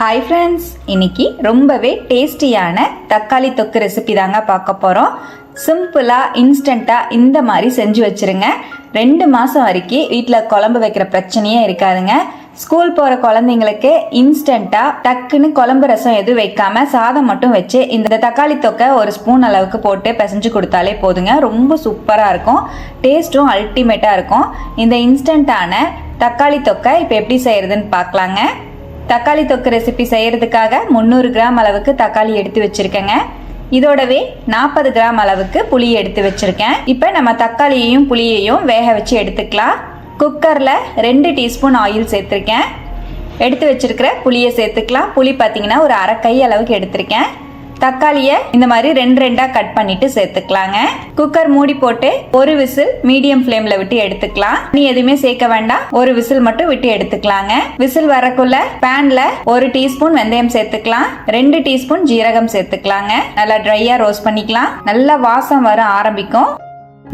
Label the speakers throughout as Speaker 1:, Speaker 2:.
Speaker 1: Hi friends இன்னைக்கு ரொம்பவே டேஸ்டியான தக்காளி தொக்கு ரெசிபி தாங்க பார்க்க போகிறோம் சிம்பிளாக இன்ஸ்டண்ட்டாக இந்த மாதிரி செஞ்சு வச்சிருங்க. ரெண்டு மாதம் வரைக்கும் வீட்டில் குழம்பு வைக்கிற பிரச்சனையே இருக்காதுங்க. ஸ்கூல் போகிற குழந்தைங்களுக்கு இன்ஸ்டண்ட்டாக டக்குன்னு குழம்பு ரசம் எதுவும் வைக்காம சாதம் மட்டும் வச்சு இந்த தக்காளி தொக்கை ஒரு ஸ்பூன் அளவுக்கு போட்டு பிசைஞ்சு கொடுத்தாலே போதுங்க. ரொம்ப சூப்பராக இருக்கும். டேஸ்ட்டும் அல்டிமேட்டாக இருக்கும். இந்த இன்ஸ்டண்ட்டான தக்காளி தொக்கை இப்போ எப்படி செய்கிறதுன்னு பார்க்கலாங்க. தக்காளி தொக்கு ரெசிபி செய்கிறதுக்காக முந்நூறு கிராம் அளவுக்கு தக்காளி எடுத்து வச்சுருக்கேங்க. இதோடவே நாற்பது கிராம் அளவுக்கு புளி எடுத்து வச்சுருக்கேன். இப்போ நம்ம தக்காளியையும் புளியையும் வேக வச்சு எடுத்துக்கலாம். குக்கரில் ரெண்டு டீஸ்பூன் ஆயில் சேர்த்துருக்கேன். எடுத்து வச்சுருக்கிற புளியை சேர்த்துக்கலாம். புளி பார்த்திங்கன்னா ஒரு அரை கை அளவுக்கு எடுத்திருக்கேன். தக்காளியை இந்த மாதிரி ரெண்டு ரெண்டா கட் பண்ணிட்டு சேர்த்துக்கலாங்க. குக்கர் மூடி போட்டு ஒரு விசில் மீடியம் ஃப்ளேம்ல விட்டு எடுத்துக்கலாம். நீ எதுவுமே சேர்க்க வேண்டாம். ஒரு விசில் மட்டும் விட்டு எடுத்துக்கலாங்க. விசில் வரக்குள்ள பேன்ல ஒரு டீஸ்பூன் வெந்தயம் சேர்த்துக்கலாம். ரெண்டு டீஸ்பூன் ஜீரகம் சேர்த்துக்கலாங்க. நல்லா ட்ரையா ரோஸ்ட் பண்ணிக்கலாம். நல்லா வாசம் வர ஆரம்பிக்கும்.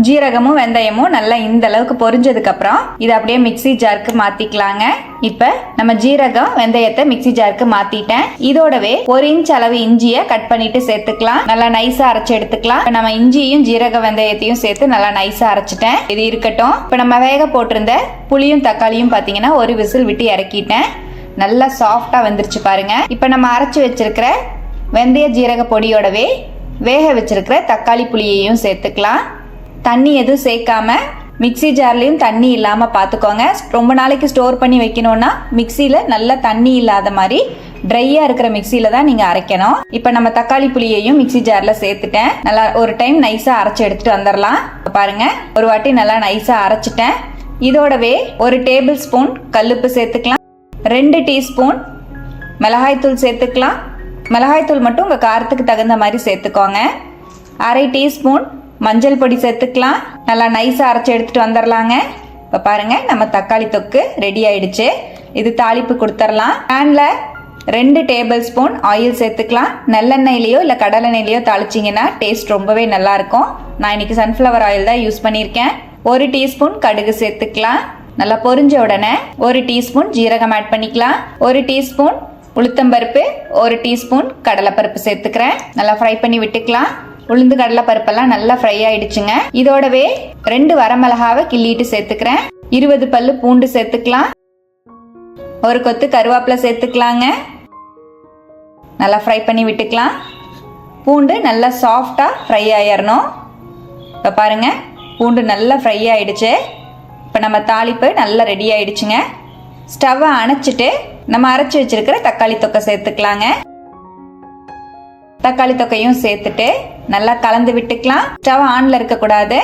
Speaker 1: ஜீரகமும் வெந்தயமும் நல்லா இந்த அளவுக்கு பொரிஞ்சதுக்கு அப்புறம் இதை அப்படியே மிக்ஸி ஜாருக்கு மாத்திக்கலாங்க. இப்ப நம்ம ஜீரகம் வெந்தயத்தை மிக்ஸி ஜாருக்கு மாத்திட்டேன். இதோடவே ஒரு இன்ச் அளவு இஞ்சியை கட் பண்ணிட்டு சேர்த்துக்கலாம். நல்லா நைஸா அரைச்சு எடுத்துக்கலாம். நம்ம இஞ்சியும் ஜீரக வெந்தயத்தையும் சேர்த்து நல்லா நைஸா அரைச்சிட்டேன். இது இருக்கட்டும். இப்ப நம்ம வேக போட்டிருந்த புளியும் தக்காளியும் பாத்தீங்கன்னா ஒரு விசில் விட்டு இறக்கிட்டேன். நல்லா சாஃப்டா வந்துருச்சு பாருங்க. இப்ப நம்ம அரைச்சு வச்சிருக்கிற வெந்தய ஜீரக பொடியோடவே வேக வச்சிருக்கிற தக்காளி புளியையும் சேர்த்துக்கலாம். தண்ணி எதுவும் சேர்க்காம மிக்ஸி ஜார்லேயும் தண்ணி இல்லாமல் பார்த்துக்கோங்க ரொம்ப நாளைக்கு ஸ்டோர் பண்ணி வைக்கணும்னா மிக்சியில் நல்லா தண்ணி இல்லாத மாதிரி ட்ரையாக இருக்கிற மிக்சியில் தான் நீங்கள் அரைக்கணும். இப்போ நம்ம தக்காளி புளியையும் மிக்ஸி ஜாரில் சேர்த்துட்டேன். நல்லா ஒரு டைம் நைஸாக அரைச்சி எடுத்துகிட்டு வந்துடலாம் பாருங்க ஒரு வாட்டி நல்லா நைஸாக அரைச்சிட்டேன். இதோடவே ஒரு டேபிள் ஸ்பூன் கல்லுப்பு சேர்த்துக்கலாம். ரெண்டு டீஸ்பூன் மிளகாய்த்தூள் சேர்த்துக்கலாம். மிளகாய்த்தூள் மட்டும் உங்கள் காரத்துக்கு தகுந்த மாதிரி சேர்த்துக்கோங்க. அரை டீஸ்பூன் மஞ்சள் பொடி சேர்த்துக்கலாம். நல்லா நைஸாக அரைச்சி எடுத்துகிட்டு வந்துடலாங்க இப்போ பாருங்கள் நம்ம தக்காளி தொக்கு ரெடி ஆயிடுச்சு. இது தாளிப்பு கொடுத்துடலாம் பேனில் ரெண்டு டேபிள் ஸ்பூன் ஆயில் சேர்த்துக்கலாம். நல்லெண்ணெயிலையோ இல்லை கடலெண்ணெயிலையோ தாளிச்சிங்கன்னா டேஸ்ட் ரொம்பவே நல்லாயிருக்கும் நான் இன்னைக்கு சன்ஃப்ளவர் ஆயில் தான் யூஸ் பண்ணியிருக்கேன். ஒரு டீஸ்பூன் கடுகு சேர்த்துக்கலாம். நல்லா பொரிஞ்ச உடனே ஒரு டீஸ்பூன் ஜீரகம் ஆட் பண்ணிக்கலாம். ஒரு டீஸ்பூன் உளுத்தம்பருப்பு ஒரு டீஸ்பூன் கடலைப்பருப்பு சேர்த்துக்கிறேன். நல்லா ஃப்ரை பண்ணி விட்டுக்கலாம். உளுந்து கடலை பருப்பெல்லாம் நல்லா ஃப்ரை ஆயிடுச்சுங்க. இதோடவே ரெண்டு வரமிளகாவை கிள்ளிட்டு சேர்த்துக்கிறேன். இருபது பல்லு பூண்டு சேர்த்துக்கலாம். ஒரு கொத்து கருவேப்பிலை சேர்த்துக்கலாங்க. நல்லா ஃப்ரை பண்ணி விட்டுக்கலாம். பூண்டு நல்லா சாஃப்டாக ஃப்ரை ஆயிடணும் இப்போ பாருங்க பூண்டு நல்லா ஃப்ரை ஆயிடுச்சு. இப்போ நம்ம தாளிப்பு நல்லா ரெடி ஆயிடுச்சுங்க. ஸ்டவ்வை அணைச்சிட்டு நம்ம அரைச்சி வச்சிருக்கிற தக்காளி தொக்கை சேர்த்துக்கலாங்க. தக்காளி தொக்கையும் சேர்த்துட்டு நல்லா கலந்து விட்டுக்கலாம். ஸ்டவ் ஆன்ல இருக்கக்கூடாது.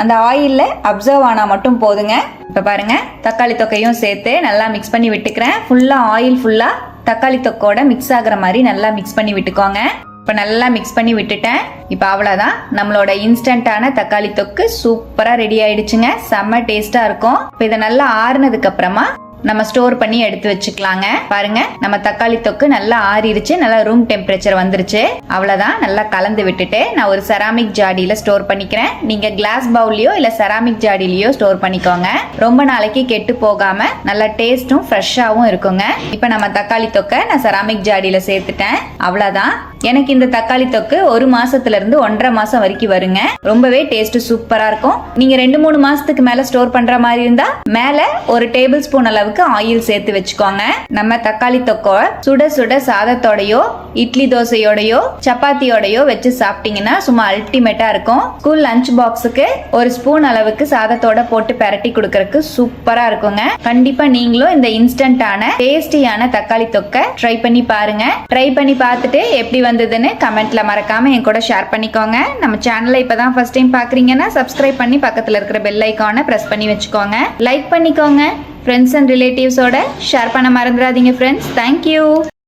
Speaker 1: அந்த ஆயிலில் அப்சர்வ் ஆனால் மட்டும் போதுங்க. இப்போ பாருங்க தக்காளி தொக்கையும் சேர்த்து நல்லா மிக்ஸ் பண்ணி விட்டுக்கிறேன். ஃபுல்லாக ஆயில் ஃபுல்லாக தக்காளி தொக்கோட மிக்ஸ் ஆகுற மாதிரி நல்லா மிக்ஸ் பண்ணி விட்டுக்கோங்க. இப்போ நல்லா மிக்ஸ் பண்ணி விட்டுட்டேன். இப்போ அவ்வளோதான் நம்மளோட இன்ஸ்டன்டான தக்காளி தொக்கு சூப்பராக ரெடி ஆயிடுச்சுங்க. செம்ம டேஸ்ட்டாக இருக்கும். இப்போ இதை நல்லா ஆறுனதுக்கு அப்புறமா நம்ம ஸ்டோர் பண்ணி எடுத்து வச்சுக்கலாங்க. பாருங்க நம்ம தக்காளி தொக்கு நல்லா ஆறிடுச்சு. நல்லா ரூம் டெம்பரேச்சர் வந்துருச்சு. அவ்வளவுதான் நல்லா கலந்து விட்டுட்டு நான் ஒரு செராமிக் ஜாடியில ஸ்டோர் பண்ணிக்கிறேன். நீங்க கிளாஸ் பவுல்லையோ இல்ல செராமிக் ஜாடிலையோ ஸ்டோர் பண்ணிக்கோங்க. ரொம்ப நாளைக்கு கெட்டு போகாம நல்லா டேஸ்டும் ஃப்ரெஷ்ஷாகவும் இருக்குங்க. இப்போ நம்ம தக்காளி தொக்கை நான் செராமிக் ஜாடியில சேர்த்துட்டேன். அவ்வளவுதான். எனக்கு இந்த தக்காளி தொக்கு ஒரு மாசத்துல இருந்து ஒன்றரை மாசம் வரைக்கும் வருங்க. ரொம்பவே டேஸ்ட் சூப்பரா இருக்கும். நீங்க ரெண்டு மூணு மாசத்துக்கு மேல ஸ்டோர் பண்ற மாதிரி இருந்தா மேல ஒரு டேபிள் ஸ்பூன் அளவுக்கு ஆயில் சேர்த்து வச்சுக்கோங்க. நம்ம தக்காளி தொக்கோ சுட சுட சாதத்தோடயோ இட்லி தோசையோடயோ சப்பாத்தியோடயோ வச்சு சாப்பிட்டீங்கன்னா சும்மா அல்டிமேட்டா இருக்கும். ஸ்கூல் லஞ்ச் பாக்ஸுக்கு ஒரு ஸ்பூன் அளவுக்கு சாதத்தோட போட்டு பெரட்டி கொடுக்கறதுக்கு சூப்பரா இருக்குங்க. கண்டிப்பா நீங்களும் இந்த இன்ஸ்டன்டான டேஸ்டியான தக்காளி தொக்கை ட்ரை பண்ணி பாருங்க. ட்ரை பண்ணி பார்த்துட்டு எப்படி வந்ததுன்னு கமெண்ட்ல மறக்காம என் கூட ஷேர் பண்ணிக்கோங்க. நம்ம சேனலை இப்பதான் ஃபர்ஸ்ட் டைம் பாக்குறீங்கன்னா சப்ஸ்கிரைப் பண்ணி பக்கத்துல இருக்கிற பெல் ஐக்கானை பிரஸ் பண்ணி வச்சுக்கோங்க. லைக் பண்ணிக்கோங்க. ஃப்ரெண்ட்ஸ் அண்ட் ரிலேட்டிவ்ஸோட ஷேர் பண்ண மறந்துடாதீங்க ஃப்ரெண்ட்ஸ் தேங்க்யூ